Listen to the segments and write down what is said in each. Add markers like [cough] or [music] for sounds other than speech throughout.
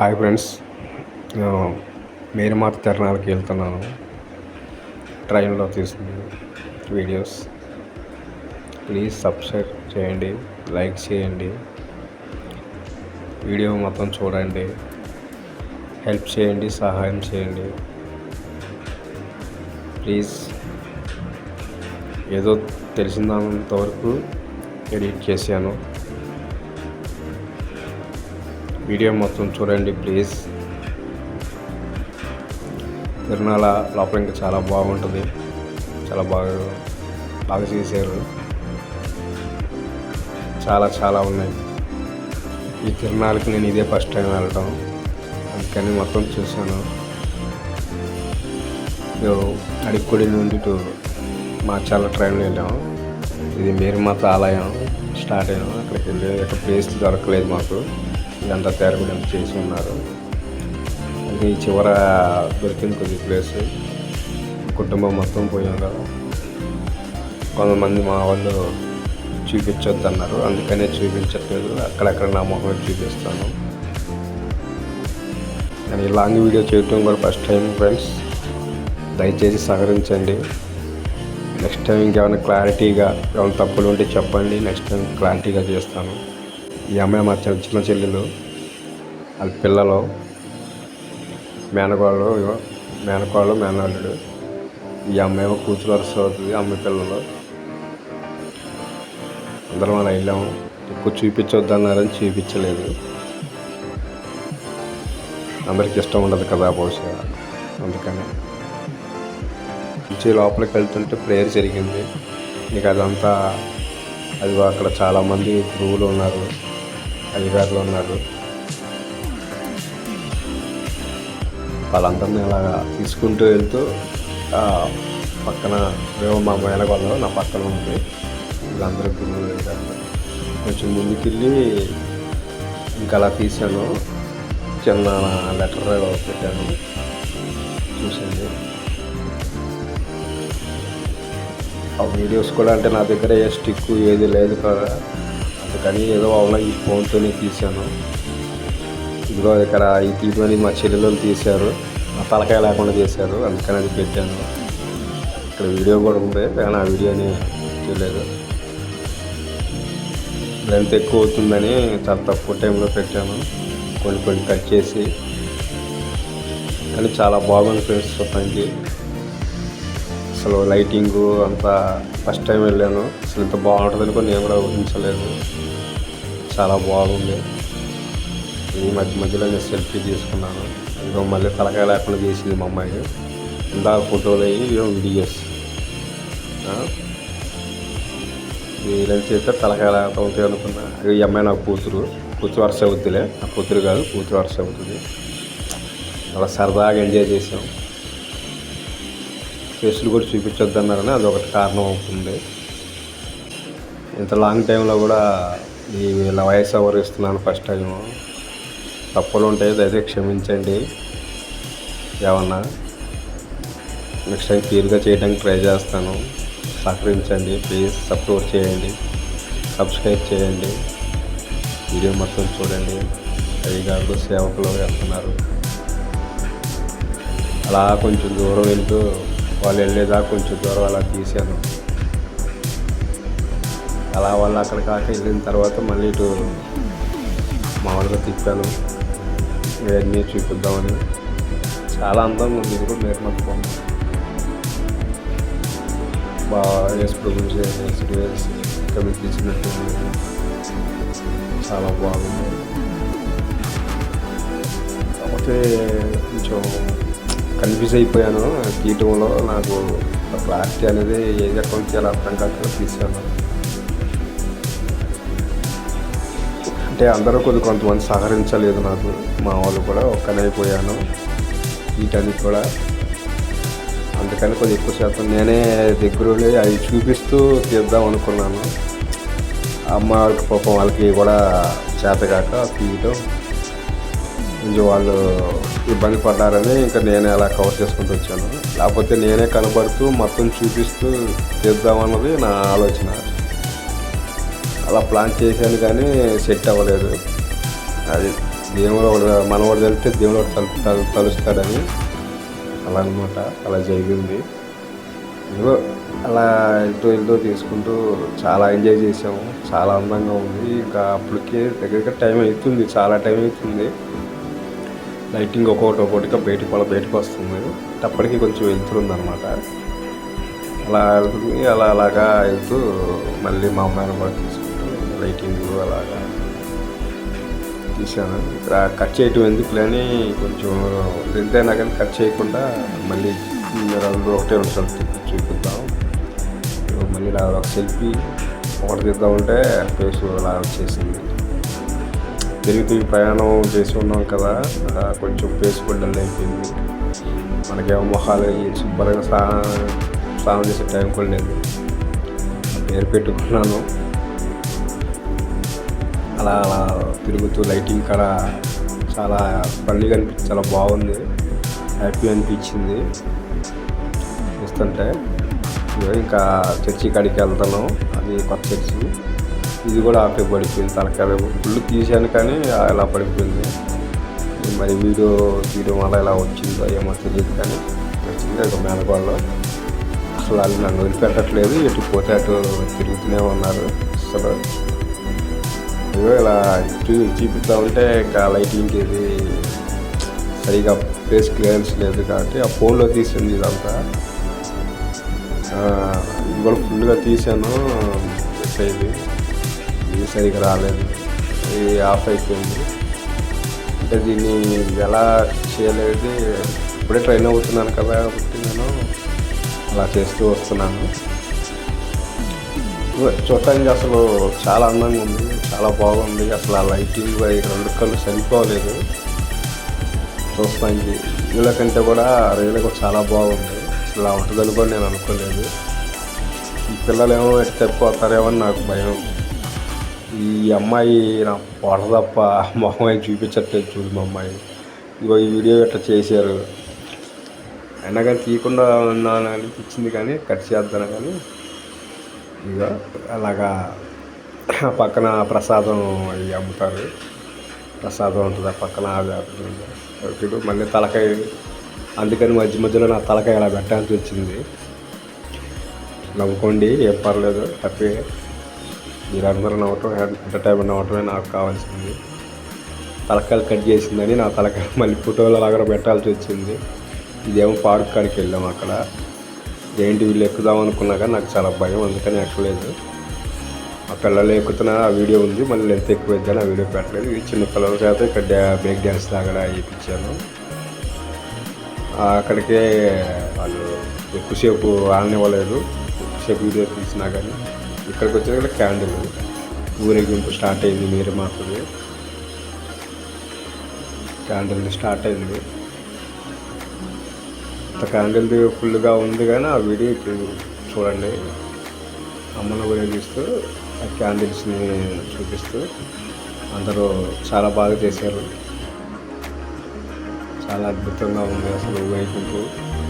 Hi friends. నేను మేరుమాత తిరణాలకి వెళ్తున్నాను. ట్రైన్లో తీసుకుని వీడియోస్. ప్లీజ్ సబ్స్క్రైబ్ చేయండి లైక్ చేయండి. వీడియో మొత్తం చూడండి. హెల్ప్ చేయండి సహాయం చేయండి. ప్లీజ్ ఏదో తెలిసిన వరకు ఎడిట్ చేశాను. వీడియో మొత్తం చూడండి ప్లీజ్ తిరునాల లోపల ఇంకా చాలా బాగుంటుంది. చాలా బాగా బాగా చేశారు. చాలా చాలా ఉన్నాయి. ఈ తిరునాళ్ళకి నేను ఇదే ఫస్ట్ టైం వెళ్ళటం. అందుకని మొత్తం చూశాను. అడిక్కుడి నుండి టు మార్చాల ట్రైన్లో వెళ్ళాము ఇది మేరుమాత ఆలయం. స్టార్ట్ అయ్యాము అక్కడికి వెళ్ళి ఒక ప్లేస్ దొరకలేదు మాకు. ఇదంతా తయారు చేసి ఉన్నారు. ఇది చివర దొరికింది కొద్ది ప్లేస్ కుటుంబం మొత్తం పోయాం కదా కొంతమంది మా వాళ్ళు చూపించొద్దు అన్నారు అందుకనే చూపించట్లేదు. అక్కడక్కడ నా మొహం చూపిస్తాను. నేను ఈ లాంగ్ వీడియో చేయటం కూడా ఫస్ట్ టైం ఫ్రెండ్స్ దయచేసి సహకరించండి. నెక్స్ట్ టైం ఇంకేమైనా క్లారిటీగా ఏమైనా తప్పులు ఉంటే చెప్పండి. నెక్స్ట్ టైం క్లారిటీగా చేస్తాను. ఈ అమ్మాయి మా చిన్న చిన్న చెల్లెలు. వాళ్ళ పిల్లలు. మేనకోళ్ళు మేనకోళ్ళు మేనల్లుడు. ఈ అమ్మాయి కూతురు వరుస అవుతుంది అమ్మాయి పిల్లలు. అందరం అలా వెళ్ళాము. ఎక్కువ చూపించొద్దన్నారని చూపించలేదు. అందరికి ఇష్టం ఉండదు కదా బహుశా. అందుకని. నుంచి లోపలికి వెళ్తుంటే ప్రేయర్ జరిగింది. ఇక అదంతా అది అక్కడ చాలామంది గురువులు ఉన్నారు. అధికారులు ఉన్నారు. వాళ్ళందరినీ ఇలాగా తీసుకుంటూ వెళ్తూ పక్కన మేము మా మేనగొల్ల నా పక్కన ఉంది. వీళ్ళందరూ గురువులు వెళ్ళారు. కొంచెం ముందుకెళ్ళి ఇంకా అలా తీసాను చిన్న లెటర్ పెట్టాను. చూసింది. ఆ వీడియోస్ కూడా అంటే నా దగ్గర ఏ స్టిక్ ఏది లేదు కదా. కానీ ఏదో అవునా ఈ ఫోన్తోనే తీశాను. ఇదిగో ఇక్కడ ఈ తీసుకొని మా చెల్లెలు తీశారు. ఆ తలకాయ లేకుండా చేశారు. అందుకని అది పెట్టాను. ఇక్కడ వీడియో కూడా ఉంది. కానీ ఆ వీడియోని చూడలేదు. లెంత్ ఎక్కువ అవుతుందని చాలా తక్కువ టైంలో పెట్టాను. కొన్ని కొన్ని కట్ చేసి. కానీ చాలా బాగుంది ఫ్రెండ్స్ చెప్పడానికి అసలు లైటింగ్ అంతా ఫస్ట్ టైం వెళ్ళాను. అసలు ఇంత బాగుంటుందని కూడా నేను కూడా ఊహించలేదు. చాలా బాగుంది. ఈ మధ్య మధ్యలో నేను సెల్ఫీ తీసుకున్నాను. ఇంకో మళ్ళీ తలకాయ లేకుండా చేసింది మా అమ్మాయి. ఇందా ఫోటోలు అయ్యి వీడియోస్. వీళ్ళని చేస్తే తలకాయ లేకుండా ఉంటాయి అనుకున్నా. ఈ అమ్మాయి నాకు కూతురు. కూతురు వరుస అవుతుందిలే నా కూతురు కాదు కూతురు వరుస అవుతుంది. అలా సరదాగా ఎంజాయ్ చేసాం ఫేస్లు కూడా చూపించొద్దన్నారని ఒకటి కారణం అవుతుంది. ఇంత లాంగ్ టైంలో కూడా ఈ వీళ్ళ వయసు ఎవరు ఇస్తున్నాను ఫస్ట్ టైం. తప్పులు ఉంటాయి దయచేసి క్షమించండి. ఏమన్నా? నెక్స్ట్ టైం క్లియర్గా చేయడానికి ట్రై చేస్తాను. సహకరించండి. ప్లీజ్ సపోర్ట్ చేయండి. సబ్స్క్రైబ్ చేయండి. వీడియో మొత్తం చూడండి. అయ్యగారు సేవకులు వెళ్తున్నారు? అలా కొంచెం దూరం వెళ్తూ వాళ్ళు వెళ్ళేదాకా కొంచెం దూరం అలా తీశాను. అలా వాళ్ళు అక్కడ కాక వెళ్ళిన తర్వాత మళ్ళీ ఇటు మామూలుగా తిప్పాను. ఇవన్నీ చూపిద్దామని. చాలా అందంగా ఉంది. ఇది కూడా నిర్మత బొమ్మ బాగా వేసి ప్రొడ్యూస్ చేసి కమిటీ ఇచ్చినట్టు చాలా బాగుంది. కాకపోతే కొంచెం కన్ఫ్యూజ్ అయిపోయాను. గీయటంలో నాకు క్లారిటీ అనేది ఏ అకౌంట్కి ఎలా అర్థం కాక తీసాను అంటే అందరూ కొద్ది కొంతమంది సహకరించలేదు నాకు. మా వాళ్ళు కూడా ఒక్కనైపోయాను వీటన్నిటి కూడా అందుకని కొద్ది ఎక్కువ శాతం నేనే దగ్గరుండి అవి చూపిస్తూ తీద్దాం అనుకున్నాను. అమ్మ వాళ్ళకి పాపం వాళ్ళకి కూడా చేతగాక తీయటం. కొంచెం వాళ్ళు ఇబ్బంది పడ్డారని ఇంకా నేనే అలా కవర్ చేసుకుంటూ వచ్చాను. లేకపోతే నేనే కనబడుతూ మొత్తం చూపిస్తూ తీద్దామన్నది నా ఆలోచన. అలా ప్లాన్ చేశాను కానీ సెట్ అవ్వలేదు. అది దేవుడు ఒకడు మనవాడు వెళ్తే దేవుడు తలు తలు తలుస్తాడని అలా అనమాట అలా జరిగింది. ఏదో అలా వెళ్తూ వెళ్తూ తీసుకుంటూ చాలా ఎంజాయ్ చేసాము చాలా అందంగా ఉంది. ఇంకా అప్పటికే దగ్గరగా టైం అవుతుంది. చాలా టైం అవుతుంది. లైటింగ్ ఒక్కొక్కటి ఒక్కొక్కటిగా బయటకు వాళ్ళ బయటకు వస్తుంది అప్పటికి కొంచెం వెళ్తుందనమాట అలా వెళ్తుంది అలా అలాగా వెళ్తూ మళ్ళీ మా అమ్మాయిని కూడా తీసుకుంటూ లైటింగ్ అలాగా తీసాను ఇక్కడ కట్ చేయటం ఎందుకు లేని కొంచెం ఎంతైనా కానీ కట్ చేయకుండా మళ్ళీ రెండు ఒకటే రెండు సార్లు చూపిద్దాం. మళ్ళీ ఇలా ఒక సెల్ఫీ ఒకటి తీద్దామంటే ఫేస్ అలా వచ్చేసింది. తిరిగి తిరిగి ప్రయాణం చేసి ఉన్నాం కదా కొంచెం ఫేస్ కూడా డల్ అయిపోయింది. మనకేమో మొహాలు అయ్యి శుభ్రంగా స్నానం స్నానం చేసే టైం కూడా లేదు. పేరు పెట్టుకున్నాను. అలా అలా తిరుగుతూ లైటింగ్ కాడ చాలా ఫన్నీగా అనిపించి చాలా బాగుంది. హ్యాపీ అనిపించింది. చూస్తుంటే ఇంకా చర్చి కాడికి వెళ్తాను అది కొత్త చర్చి. ఇది కూడా ఆపే పడిపోయింది తలకాయ ఫుల్ తీసాను కానీ అలా పడిపోయింది. మరి వీడియో తీయడం వల్ల ఇలా వచ్చిందో ఏమో తెలియదు కానీ వచ్చింది ఒక మేనగోళ్ళు అసలు వాళ్ళు నన్ను వదిలిపెట్టట్లేదు ఎటు పోతే అటు తిరుగుతూనే ఉన్నారు అసలు. ఇదిగో ఇలా చూ చూపిస్తా ఉంటే ఇంకా లైటింగ్ ఇది సరిగా ఫేస్ క్లియరెన్స్ లేదు కాబట్టి ఆ ఫోన్లో తీసింది ఇదంతా. ఇది కూడా ఫుల్గా తీసాను ఇది? ఇది సరిగా రాలేదు. ఇది ఆఫ్ అయిపోయింది. అంటే దీన్ని ఎలా చేయలేదు ఇప్పుడే ట్రైన్ అవుతున్నాను కదా కాబట్టి నేను అలా చేస్తూ వస్తున్నాను. చూడటానికి అసలు చాలా అందంగా ఉంది చాలా బాగుంది. అసలు ఆ లైటింగ్ అవి రెండు కళ్ళు సరిపోలేదు. చూస్తానికి వీళ్ళ కంటే కూడా రియల్గా కూడా చాలా బాగుంది. అసలు అలా ఉంటుందని కూడా నేను అనుకోలేదు. పిల్లలు ఏమో తప్పిపోతారేమో అని నాకు భయం. ఈ అమ్మాయి నా పొడ తప్ప మొహం ఏం చూపించట్లేదు చూడు మా అమ్మాయి. ఇగో ఈ వీడియో ఇట్లా చేశారు? అయినా కానీ తీయకుండా ఉన్నాను అనిపించింది కానీ కట్ చేద్దాను కానీ? ఇక అలాగా పక్కన ప్రసాదం అవి అమ్ముతారు. ప్రసాదం ఉంటుంది ఆ పక్కన అది అమ్ముతుంది. ఇప్పుడు మళ్ళీ తలకాయ. అందుకని మధ్య మధ్యలో నా తలకాయ అలా పెట్టాల్సి వచ్చింది. నవ్వుకోండి ఏం పర్లేదు హ్యాపీ మీరందరూ నవ్వటం ఎంటర్టైన్మెంట్ అవ్వటమే నాకు కావాల్సింది. తలకాయలు కట్ చేసిందని నా తలకాయ [laughs] మళ్ళీ ఫోటోలు లాగా పెట్టాల్సి వచ్చింది. ఇదేమో పార్క్ కాడికి వెళ్ళాం అక్కడ. ఏంటి వీళ్ళు ఎక్కుదాం అనుకున్నా కానీ నాకు చాలా భయం అందుకని ఎక్కలేదు. ఆ పిల్లలు ఎక్కుతున్న ఆ వీడియో ఉంది మళ్ళీ లెంత్ ఎక్కువ ఇద్దాను ఆ వీడియో పెట్టలేదు. చిన్న పిల్లల చేత ఇక్కడ డ్యా బ్రేక్ డ్యాన్స్ లాగా వేయించాను. అక్కడికే వాళ్ళు ఎక్కువసేపు ఆడనివ్వలేదు. ఎక్కువసేపు వీడియో తీసినా కానీ. ఇక్కడికి వచ్చేది క్యాండిల్ ఊరేగింపు స్టార్ట్ అయింది మీరు మాత్రమే. క్యాండిల్ స్టార్ట్ అయింది. అంత క్యాండిల్ ఫుల్గా ఉంది కానీ ఆ వీడియో ఇప్పుడు చూడండి. అమ్మను ఊరేగిస్తూ ఆ క్యాండిల్స్ని చూపిస్తూ అందరూ చాలా బాగా చేశారు. చాలా అద్భుతంగా ఉంది అసలు ఊరేగింపు.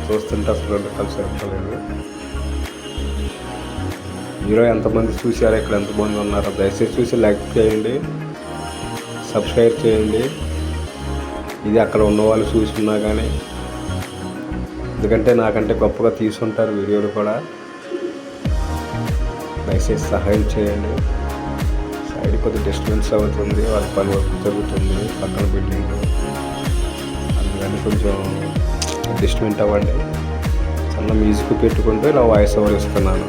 చూస్తుంటే అసలు కలిసి చెప్పలేదు హీరో ఎంతమంది చూశారో ఇక్కడ ఎంతమంది ఉన్నారో దయచేసి చూసి లైక్ చేయండి సబ్స్క్రైబ్ చేయండి. ఇది అక్కడ ఉన్న వాళ్ళు చూసుకున్నా కానీ ఎందుకంటే నాకంటే గొప్పగా తీసుంటారు వీడియోలు కూడా. దయచేసి సహాయం చేయండి. సైడ్ కొద్దిగా డిస్టర్బెన్స్ అవుతుంది వాళ్ళ పని వర్క్ జరుగుతుంది పక్కన బిల్డింగ్. అందుకని కొంచెం డిస్టర్బెంట్ అవ్వండి. సన్న మ్యూజిక్ పెట్టుకుంటూ ఇలా వాయిస్ ఓవర్ ఇస్తున్నాను.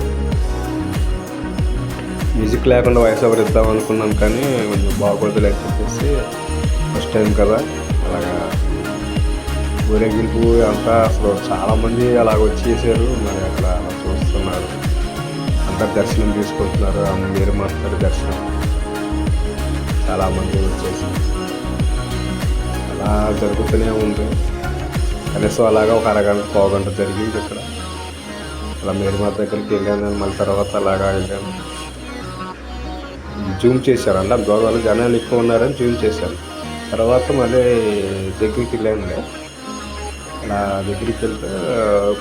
మ్యూజిక్ లేకుండా వాయిస్ ఓవర్ ఇద్దాం అనుకున్నాను కానీ కొంచెం బాగోదులే అని చెప్పేసి ఫస్ట్ టైం కదా. అలాగా ఊరేగింపు అంతా అసలు చాలామంది అలాగ వచ్చేసారు. మరి అక్కడ అలా చూస్తున్నారు. అంతా దర్శనం తీసుకుంటున్నారు. ఆ మీరు మాట్లాడే దర్శనం. చాలామంది వచ్చేసి. అలా జరుగుతూనే ఉంది. కనీసం అలాగా ఒక అరగంట పావుగంట జరిగింది ఇక్కడ. అలా మీరు మా దగ్గరికి వెళ్ళాను. మళ్ళీ తర్వాత అలాగా వెళ్ళాను. జూమ్ చేశారు. అలా గోదావరి జనాలు ఎక్కువ ఉన్నారని జూమ్ చేశాను తర్వాత మళ్ళీ దగ్గరికి వెళ్ళానులే. అలా దగ్గరికి వెళ్తే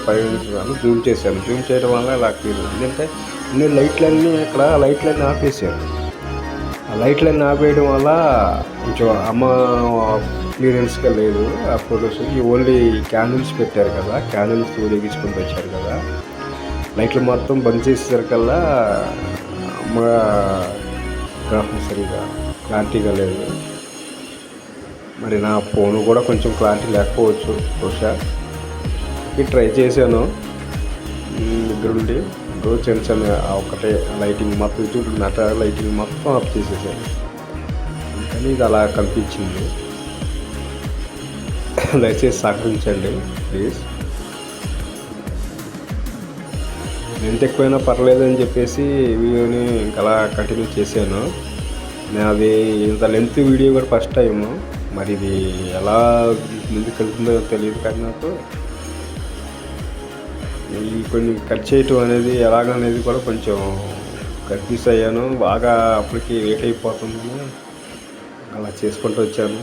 పైన జూమ్ చేశాను జూమ్ చేయడం వల్ల ఇలా క్లియర్ ఎందుకంటే అన్ని లైట్లన్నీ ఇక్కడ లైట్లన్నీ ఆపేసాను ఆ లైట్లన్నీ ఆపేయడం వల్ల కొంచెం అమ్మ క్లియరెన్స్గా లేదు. ఆ ఫొటోస్ ఈ ఓన్లీ క్యాండిల్స్ పెట్టారు కదా. క్యాండిల్స్ ఊరేగించుకుంటూ వచ్చారు కదా. లైట్లు మొత్తం బంద్ చేసేసరికల్లా అమ్మ గ్రాఫం సరిగా క్లారిటీగా లేదు. మరి నా ఫోన్ కూడా కొంచెం క్లారిటీ లేకపోవచ్చు బహుశా. ఇది ట్రై చేశాను. దగ్గరుండి రోజు చిన్న చిన్న ఒకటే లైటింగ్ మొత్తం ఇటు నట లైటింగ్ మొత్తం ఆఫ్ చేసేసాను. కానీ ఇది అలా కనిపించింది. దయచేసి సహకరించండి ప్లీజ్. ఎంత ఎక్కువైనా పర్లేదు అని చెప్పేసి వీడియోని ఇంకా అలా కంటిన్యూ చేశాను. నేను అది ఇంత లెంత్ వీడియో కూడా ఫస్ట్ టైము మరి ఇది ఎలా ముందుకు వెళ్తుందో తెలియదు కానీ నాకు ఈ కొన్ని కట్ చేయటం అనేది ఎలాగనేది కూడా కొంచెం కన్ఫ్యూజ్ అయ్యాను. బాగా అప్పటికి లేట్ అయిపోతుందని అలా చేసుకుంటూ వచ్చాను.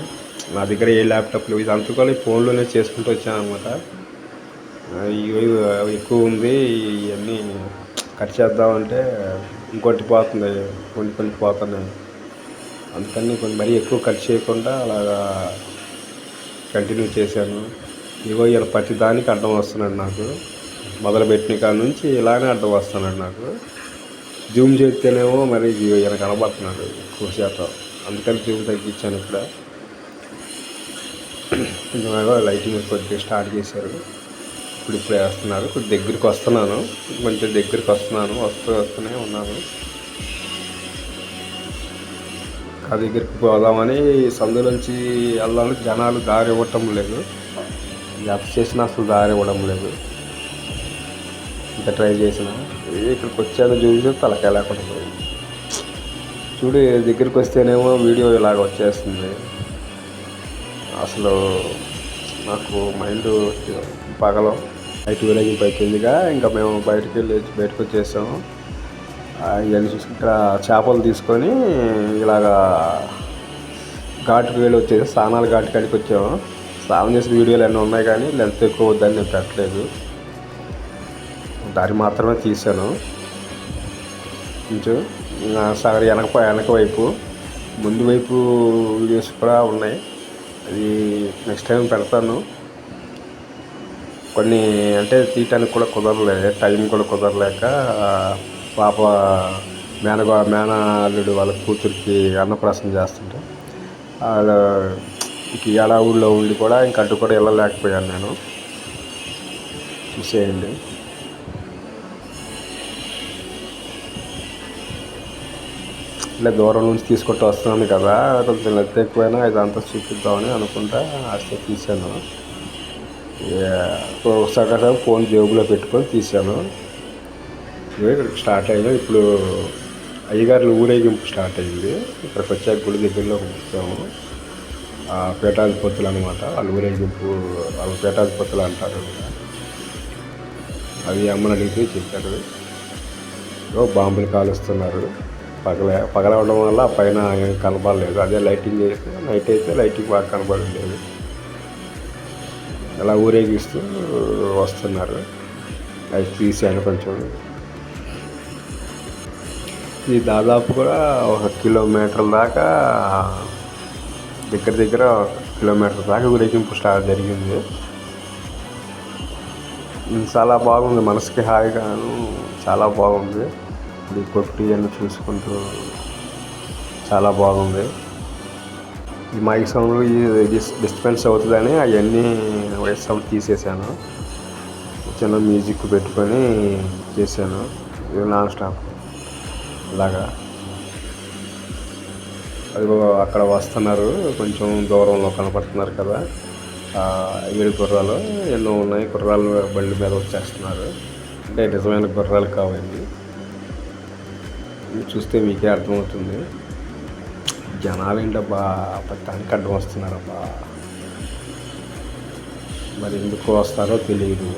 నా దగ్గర ఏ ల్యాప్టాప్లు ఇది అంతకోలే ఫోన్లోనే చేసుకుంటూ వచ్చాను అనమాట ఎక్కువ ఉంది ఇవన్నీ కట్ చేద్దామంటే ఇంకొకటి పోతుంది కొన్ని కొన్ని పోతున్నాయి. అందుకని కొన్ని మరీ ఎక్కువ కట్ చేయకుండా అలాగా కంటిన్యూ చేశాను. ఇగో ఇలా ప్రతి దానికి అడ్డం వస్తున్నాడు నాకు. మొదలుపెట్టిన కాడ నుంచి ఇలానే అడ్డం వస్తున్నాడు నాకు. జూమ్ చేస్తేనేమో మరి ఈయన కనబడుతున్నాడు ఎక్కువ శాతం. అందుకని జూమ్ తగ్గించాను ఇక్కడ. కొంచెం లైటింగ్ కొద్దిగా స్టార్ట్ చేశారు. ఇప్పుడు ఇప్పుడు వేస్తున్నారు. కొద్ది దగ్గరికి వస్తున్నాను. కొంచెం దగ్గరికి వస్తున్నాను. వస్తూ వస్తూనే ఉన్నాను. ఆ దగ్గరికి పోదామని సందులోంచి వెళ్ళాలి. జనాలు దారి ఇవ్వటం లేదు. ఎంత చేసినా అసలు దారి ఇవ్వడం లేదు. ఇంకా ట్రై చేసిన. ఇక్కడికి వచ్చాక చూసి తలకాయ లేకుండా పోయింది చూడు దగ్గరికి వస్తేనేమో వీడియో ఇలాగ వచ్చేస్తుంది. అసలు నాకు మైండ్ పగలం. బయట విలేజింగ్ అయిపోయిందిగా ఇంకా మేము బయటకు వెళ్ళి బయటకు వచ్చేసాము. ఇవన్నీ చూసి ఇక్కడ చేపలు తీసుకొని ఇలాగా ఘాటుకు వెళ్ళి వచ్చేసి స్నానాలు ఘాటు కాడికి వచ్చాము. స్నానం చేసిన వీడియోలు అన్నీ ఉన్నాయి కానీ లెంత్ ఎక్కువ వద్దని నేను పెట్టలేదు. దారి మాత్రమే తీసాను కొంచెం సగం వెనక వెనక వైపు ముందు వైపు వీడియోస్ కూడా ఉన్నాయి. అది నెక్స్ట్ టైం పెడతాను. కొన్ని అంటే తీయటానికి కూడా కుదరలేదు టైం కూడా కుదరలేక పాప మేనగో మేన అల్లుడు వాళ్ళ కూతురికి అన్నప్రాసం చేస్తుంటే వాళ్ళ ఎలా ఊళ్ళో ఉండి కూడా ఇంక అడ్డు కూడా వెళ్ళలేకపోయాను నేను. చూసేయండి. ఇలా దూరం నుంచి తీసుకుంటూ వస్తున్నాను కదా కొంచెం లెత్త ఎక్కువైనా ఇదంతా చూపిద్దామని అనుకుంటా అసలు తీసాను ఒకసారి ఫోన్ జేబులో పెట్టుకొని తీసాను స్టార్ట్ అయినా ఇప్పుడు అయ్యగారులు ఊరేగింపు స్టార్ట్ అయింది. ఇక్కడికి వచ్చాక గుడి దగ్గరలో వచ్చాము పీఠాధిపతులు అనమాట వాళ్ళు ఊరేగింపు వాళ్ళు పీఠాధిపతులు అంటారు. అవి అమ్మని అడిగితే చెప్పారు. బాంబులు కాలుస్తున్నారు. పగల పగలవడం వల్ల పైన కనబడలేదు. అదే లైటింగ్ చేస్తే నైట్ అయితే లైటింగ్ బాగా కనబడలేదు. అలా ఊరేగిస్తూ వస్తున్నారు. అది తీసాను కొంచెం. ఇది దాదాపు కూడా ఒక కిలోమీటర్ దాకా దగ్గర దగ్గర కిలోమీటర్ దాకా ఊరేగింపు స్టార్ట్ జరిగింది. చాలా బాగుంది. మనసుకి హాయిగాను చాలా బాగుంది. ఇప్పుడు కొట్టి అని చూసుకుంటూ చాలా బాగుంది. ఈ మైక్ డిస్ డిస్టర్బెన్స్ అవుతుందని అవన్నీ వైస్ సౌండ్ తీసేసాను. చిన్న మ్యూజిక్ పెట్టుకొని చేశాను. Non stop. ఇలాగా అది అక్కడ వస్తున్నారు. కొంచెం దూరంలో కనపడుతున్నారు కదా. ఏడు గుర్రాలు ఎన్నో ఉన్నాయి. గుర్రాలు బండి మీద వచ్చేస్తున్నారు. అంటే నిజమైన గుర్రాలు కావాలి చూస్తే మీకే అర్థమవుతుంది. జనాలు ఏంటబ్బా పట్టానికి అడ్డం వస్తున్నారబ్బా. మరి ఎందుకు వస్తారో తెలియదు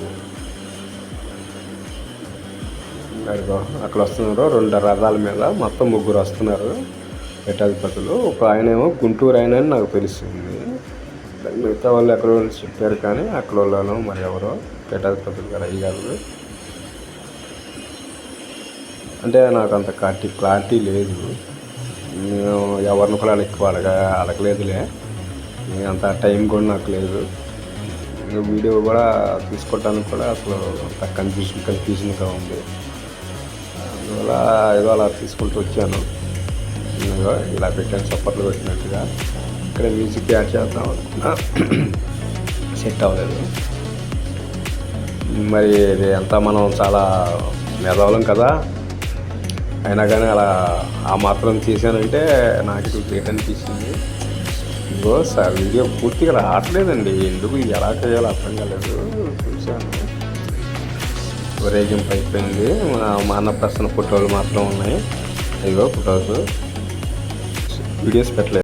అదిగో అక్కడ వస్తున్నారు రెండు రథాల మీద మొత్తం ముగ్గురు వస్తున్నారు పీఠాధిపతులు ఒక ఆయన ఏమో గుంటూరు ఆయన అని నాకు తెలుస్తుంది. మిగతా వాళ్ళు ఎక్కడో చెప్పారు కానీ అక్కడ వాళ్ళను మరి ఎవరో పీఠాధిపతులు గారు అయ్యారు అంటే నాకు అంత క్లారిటీ క్లారిటీ లేదు. నేను ఎవరిని కూడా ఎక్కువ అడగ అడగలేదులే. అంత టైం కూడా నాకు లేదు. వీడియో కూడా తీసుకోవడానికి కూడా అసలు అంత కన్ఫ్యూజన్ కన్ఫ్యూజన్గా ఉంది. అందువల్ల ఏదో అలా తీసుకుంటూ వచ్చాను. ఇలా పెట్టాను చప్పట్లు పెట్టినట్టుగా ఇక్కడ మ్యూజిక్ యాడ్ చేద్దాం అనుకున్నా. సెట్ అవ్వలేదు. మరి ఇది అంతా మనం చాలా మేధావులం కదా. అయినా కానీ అలా ఆ మాత్రం చేశానంటే నాకు ఇది గ్రేట్ అనిపించింది. ఇదిగో సార్ వీడియో పూర్తిగా రావట్లేదండి. ఎందుకు ఇది ఎలా చేయాలో అర్థం కాలేదు. చూశాను. ఊరేగింపు అయిపోయింది. మా మా అన్నప్రసన్న ఫోటోలు మాత్రం ఉన్నాయి. ఇదిగో ఫోటోస్. వీడియోస్ పెట్టలేదు.